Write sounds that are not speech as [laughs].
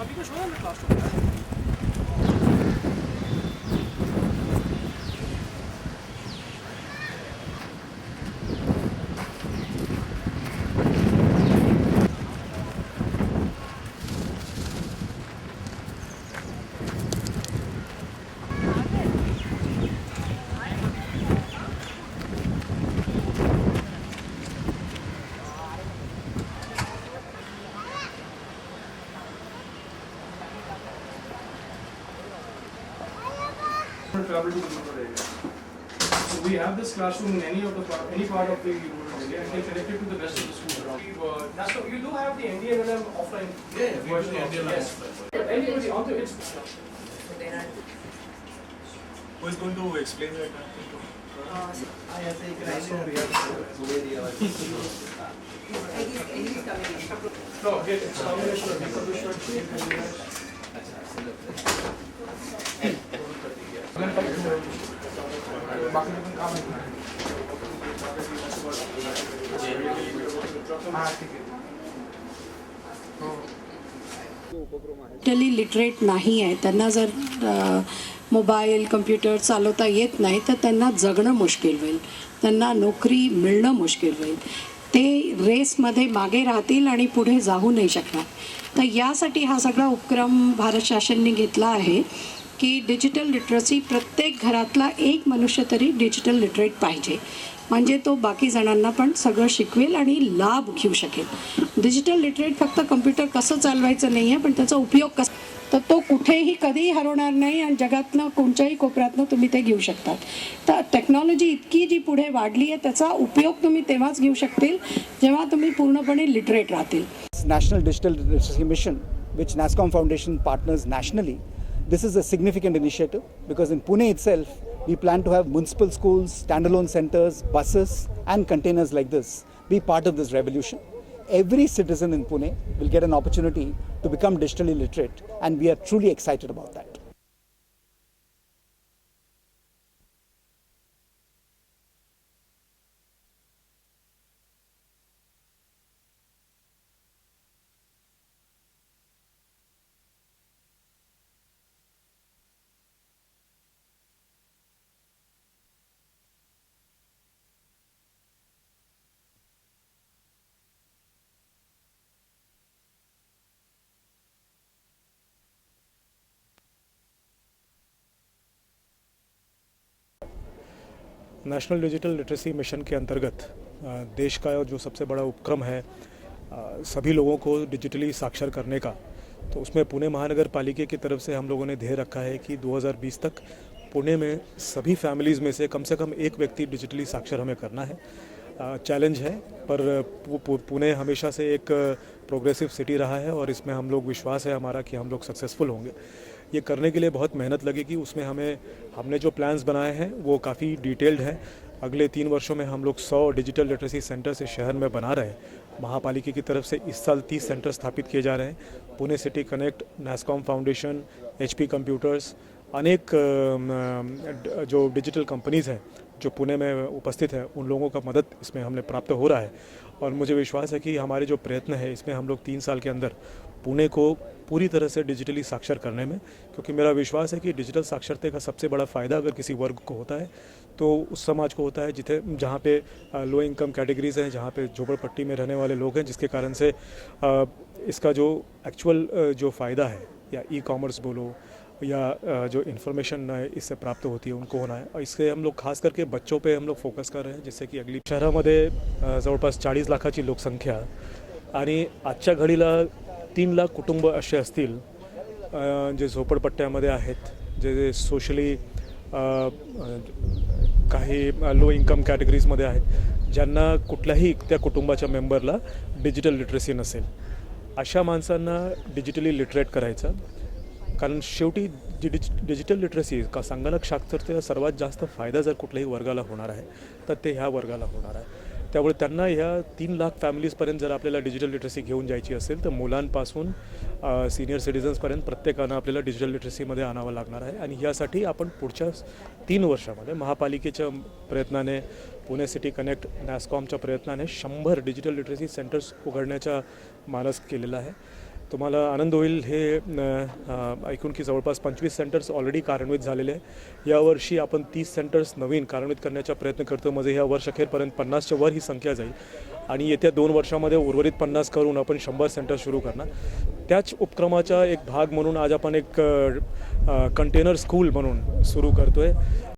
Habe ich mir schon mit Flasche. Travel to the rural area. So we have this classroom in any of the part, any part of the rural area, and they connected to the rest of the schools around. Uh, That's so you do have the NDNLM offline. Yeah, we version do also, NDNLM yes. offline. But Anybody on the it's Who is going to explain that? classroom we have. [laughs] No, again, it's a combination of टली literate नाही आहे. त्यांना जर mobile computer चालवता येत नाही तर त्यांना जगणं मुश्किल होईल. त्यांना नोकरी मिळणं मुश्किल होईल. ते रेसमध्ये मागे राहतील आणि पुढे जाऊ नाही शकणार. तर यासाठी हा सगळा उपक्रम भारत शासनने घेतला आहे. की डिजिटल लिटरसी प्रत्येक घरातला एक मनुष्य तरी डिजिटल लिटरेट पाहिजे. म्हणजे तो बाकी जणांना पण सगळं शिकवेल आणि लाभ घेऊ शकेल. डिजिटल लिटरेट फक्त कम्प्युटर कसं चालवायचं नाही आहे पण त्याचा उपयोग कसा तर तो कुठेही कधीही हरवणार नाही आणि जगातनं कोणत्याही कोपऱ्यातनं तुम्ही ते घेऊ शकतात. तर टेक्नॉलॉजी इतकी जी पुढे वाढली आहे त्याचा उपयोग तुम्ही तेव्हाच घेऊ शकतील जेव्हा तुम्ही पूर्णपणे लिटरेट राहतील. National digital Literacy mission which NASSCOM foundation partners nationally this is a significant initiative because in Pune itself, we plan to have municipal schools, standalone centers, buses, and containers like this be part of this revolution. Every citizen in Pune will get an opportunity to become digitally literate, and we are truly excited about that. National digital literacy mission के अंतर्गत देश का जो सबसे बड़ा उपक्रम है सभी लोगों को डिजिटली साक्षर करने का तो उसमें पुणे महानगर पालिका की तरफ़ से हम लोगों ने ध्येय रखा है कि 2020 तक पुणे में सभी फैमिलीज़ में से कम से कम एक व्यक्ति डिजिटली साक्षर हमें करना है। चैलेंज है, पर पुणे हमेशा से एक प्रोग्रेसिव सिटी रहा है और इसमें हम लोग विश्वास है हमारा कि हम लोग सक्सेसफुल होंगे। ये करने के लिए बहुत मेहनत लगेगी। उसमें हमें, हमने जो प्लान्स बनाए हैं, वो काफ़ी डिटेल्ड हैं। अगले तीन वर्षों में हम लोग सौ डिजिटल लिटरेसी सेंटर से शहर में बना रहे हैं। महापालिका की तरफ़ से इस साल तीस सेंटर स्थापित किए जा रहे हैं। Pune city connect NASSCOM foundation HP computers अनेक जो डिजिटल कंपनीज़ हैं जो पुणे में उपस्थित हैं, उन लोगों का मदद इसमें हमने प्राप्त हो रहा है। और मुझे विश्वास है कि हमारे जो प्रयत्न है, इसमें हम लोग तीन साल के अंदर पुणे को पूरी तरह से डिजिटली साक्षर करने में, क्योंकि मेरा विश्वास है कि डिजिटल साक्षरता का सबसे बड़ा फ़ायदा अगर किसी वर्ग को होता है तो उस समाज को होता है जिथे, जहाँ पे लो इनकम कैटेगरीज हैं, जहाँ पे झोपड़पट्टी में रहने वाले लोग हैं, जिसके कारण से इसका जो एक्चुअल जो फ़ायदा है, या ई कॉमर्स बोलो या जो इन्फॉर्मेशन इससे प्राप्त होती है उनको होना है। और इससे हम लोग खास करके बच्चों पे हम लोग फोकस कर रहे हैं जिससे की अगली शहरामध्ये जवळपास चाळीस लाखाची लोकसंख्या आणि आजच्या घडीला तीन लाख कुटुंब असे असतील जे झोपडपट्ट्यामध्ये आहेत जे जे सोशली काही लो इन्कम कॅटेगरीजमध्ये आहेत ज्यांना कुठल्याही त्या कुटुंबाच्या मेंबरला डिजिटल लिटरेसी नसेल. अशा माणसांना डिजिटली लिटरेट करायचं. कारण शेवटी जी डिज डिजिटल लिटरसी का संगणक साक्षरतेचा सर्वात जास्त फायदा जर कुठल्याही वर्गाला होणार आहे तर ते ह्या वर्गाला होणार आहे. त्यामुळे त्यांना ह्या तीन लाख फॅमिलीजपर्यंत जर आपल्याला डिजिटल लिटरसी घेऊन जायची असेल तर मुलांपासून सिनियर सिटिझन्सपर्यंत प्रत्येकानं आपल्याला डिजिटल लिटरसीमध्ये आणावं लागणार आहे. आणि यासाठी आपण पुढच्या तीन वर्षामध्ये महापालिकेच्या प्रयत्नाने पुणे सिटी कनेक्ट नॅस्कॉमच्या प्रयत्नाने शंभर डिजिटल लिटरसी सेंटर्स उघडण्याचा मानस केलेला आहे. तुम्हाला आनंद होईल हे ऐकून की जवळपास पंचवीस सेंटर्स ऑलरेडी कार्यान्वित झालेले आहे यावर्षी आपण तीस सेंटर्स नवीन कार्यान्वित करण्याचा प्रयत्न करतो म्हणजे ह्या वर्षअखेरपर्यंत पन्नासच्या वर ही संख्या जाईल. आणि येत्या दोन वर्षामध्ये उर्वरित पन्नास करून आपण शंभर सेंटर सुरू करणार. त्याच उपक्रमाचा एक भाग म्हणून आज आपण एक कंटेनर स्कूल म्हणून सुरू करतो आहे